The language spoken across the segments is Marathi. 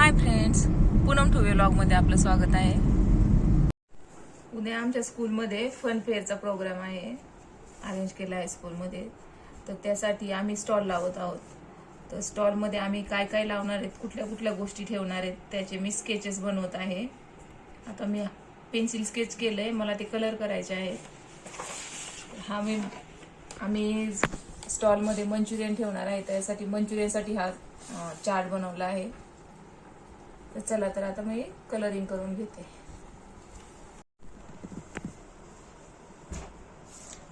हाय फ्रेंड्स पूनम ठुवे मध्ये आपलं स्वागत आहे. उद्या आमच्या स्कूलमध्ये फन फेअरचा प्रोग्राम आहे. अरेंज केला आहे स्कूलमध्ये तर त्यासाठी आम्ही स्टॉल लावत आहोत. तर स्टॉलमध्ये आम्ही काय काय लावणार आहेत कुठल्या कुठल्या गोष्टी ठेवणार आहेत त्याचे मी स्केचेस बनवत आहे. आता मी पेन्सिल स्केच केलं आहे मला ते कलर करायचे आहे हा मी आम्ही स्टॉलमध्ये मंचुरियन ठेवणार आहे. त्यासाठी मंचुरियनसाठी हा चार्ट बनवला आहे. तर चला तर आता मी कलरिंग करून घेते.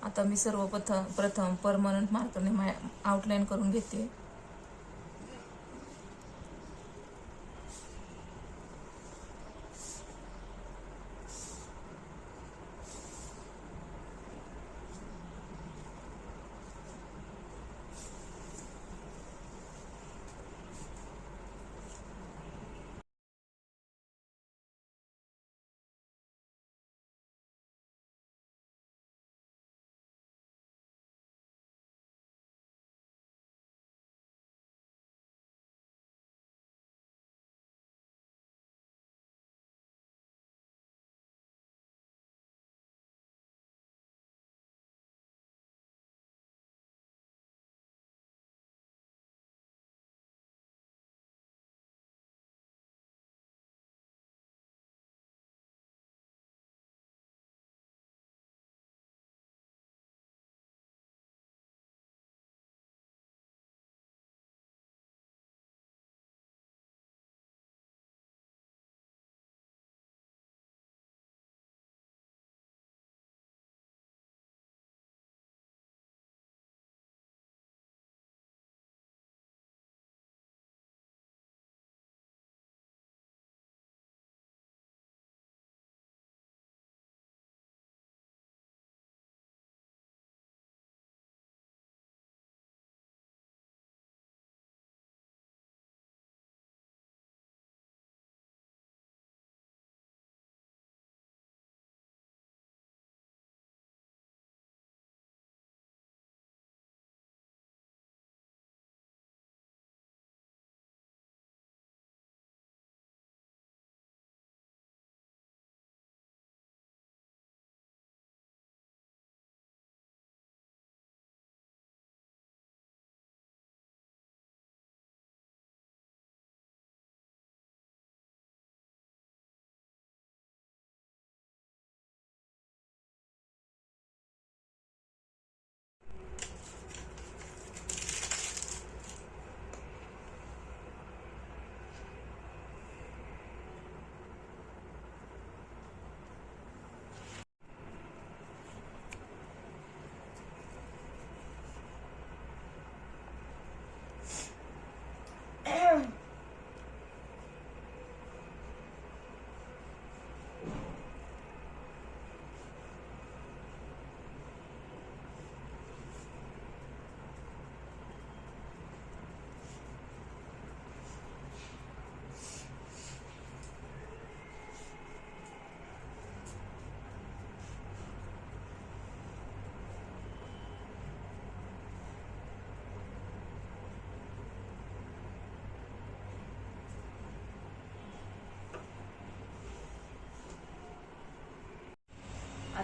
आता मी सर्वप्रथम प्रथम परमनंट मार्करने आउटलाईन करून घेते.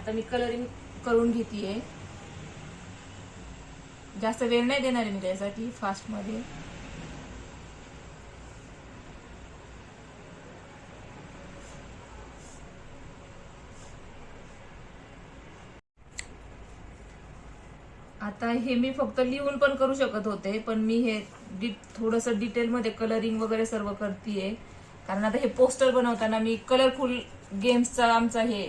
आता मी कलरिंग करून घेतीये. जास्त वेळ नाही देणार आहे मी त्यासाठी फास्टमध्ये. आता हे मी फक्त लिहून पण करू शकत होते पण मी हे डि डिटेल डिटेलमध्ये कलरिंग वगैरे सर्व करतीये. कारण आता हे पोस्टर बनवताना मी कलरफुल गेम्सचा आमचा हे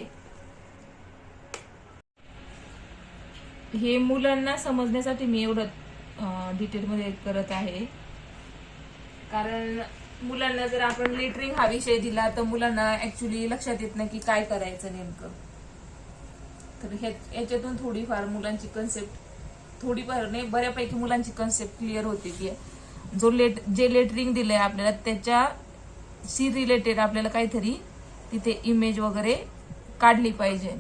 हे मुलांना समजण्यासाठी मी एवढं डिटेलमध्ये करत आहे. कारण मुलांना जर आपण लेटरिंग हा विषय दिला तर मुलांना ऍक्च्युली लक्षात येत नाही की काय करायचं नेमकं. तर याच्यातून थोडीफार मुलांची कन्सेप्ट थोडीफार नाही बऱ्यापैकी मुलांची कन्सेप्ट क्लिअर होते की जो लेट जे लेटरिंग दिलंय आपल्याला त्याच्या सी रिलेटेड आपल्याला काहीतरी तिथे इमेज वगैरे काढली पाहिजे.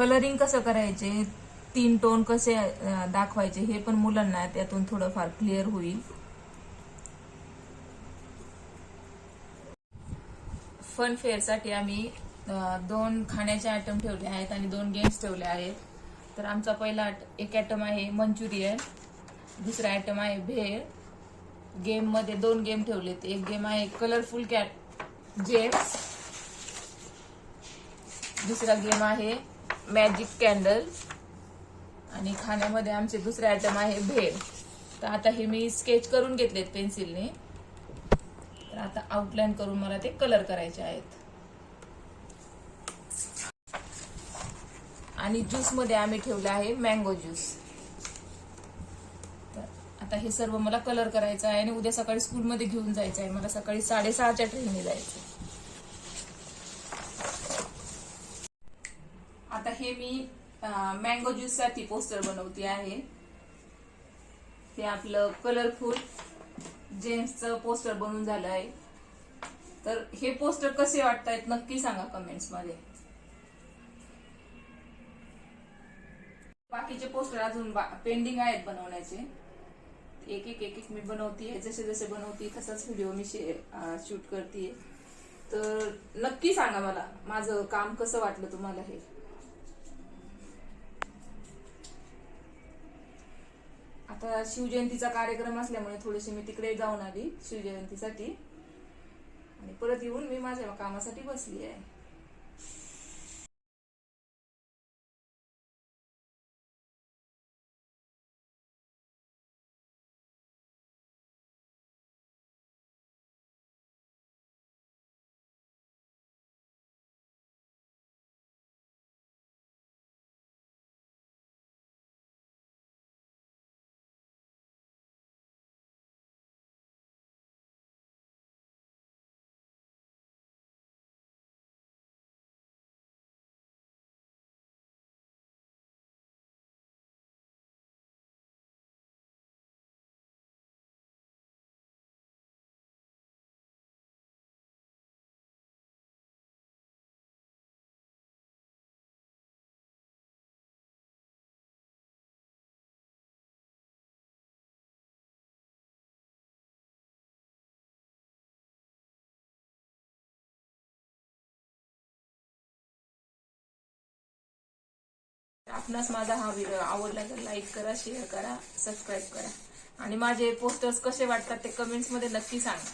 कलरिंग कसं करायचे? तीन टोन कसे दाखवायचे हे पण मुलांना त्यातून थोडंफार क्लिअर होईल. फन फेअरसाठी आम्ही दोन खाण्याचे आयटम ठेवले आहेत आणि दोन गेम्स ठेवले आहेत. तर आमचा पहिला एक आयटम आहे मंचुरियन दुसरा आयटम आहे भेळ. गेममध्ये दोन गेम ठेवलेत. एक गेम आहे कलरफुल कॅट जेम्स दुसरा गेम आहे मॅजिक कॅन्डल आणि खाण्यामध्ये आमचे दुसरे आयटम आहे भेळ. तर आता हे मी स्केच करून घेतलेत पेन्सिलने तर आता आउटलाईन करून मला ते कलर करायचे आहेत. आणि ज्यूसमध्ये आम्ही ठेवले आहे मँगो ज्यूस तर आता हे सर्व मला कलर करायचं आहे आणि उद्या सकाळी स्कूलमध्ये घेऊन जायचं आहे. मला सकाळी साडेसहाच्या ट्रेनने जायचं आता हे मी मँगो ज्यूससाठी पोस्टर बनवते आहे. हे आपलं कलरफुल जेम्सचं पोस्टर बनवून झालं आहे. तर हे पोस्टर कसे वाटतायत नक्की सांगा कमेंट्समध्ये बाकीचे पोस्टर अजून पेंडिंग आहेत बनवण्याचे. एक एक एक एक मी बनवते जसे जसे बनवते तसाच व्हिडिओ मी शूट करते तर नक्की सांगा मला माझं काम कसं वाटलं तुम्हाला हे? आता शिवजयंतीचा कार्यक्रम असल्यामुळे थोडीशी मी तिकडे जाऊन आली शिवजयंतीसाठी. आणि परत येऊन मी माझ्या कामासाठी बसली आहे. आपणास माझा हा व्हिडिओ आवडला तर लाईक करा शेअर करा सबस्क्राईब करा. आणि माझे पोस्टर्स कसे वाटतात ते कमेंट्समध्ये नक्की सांगा.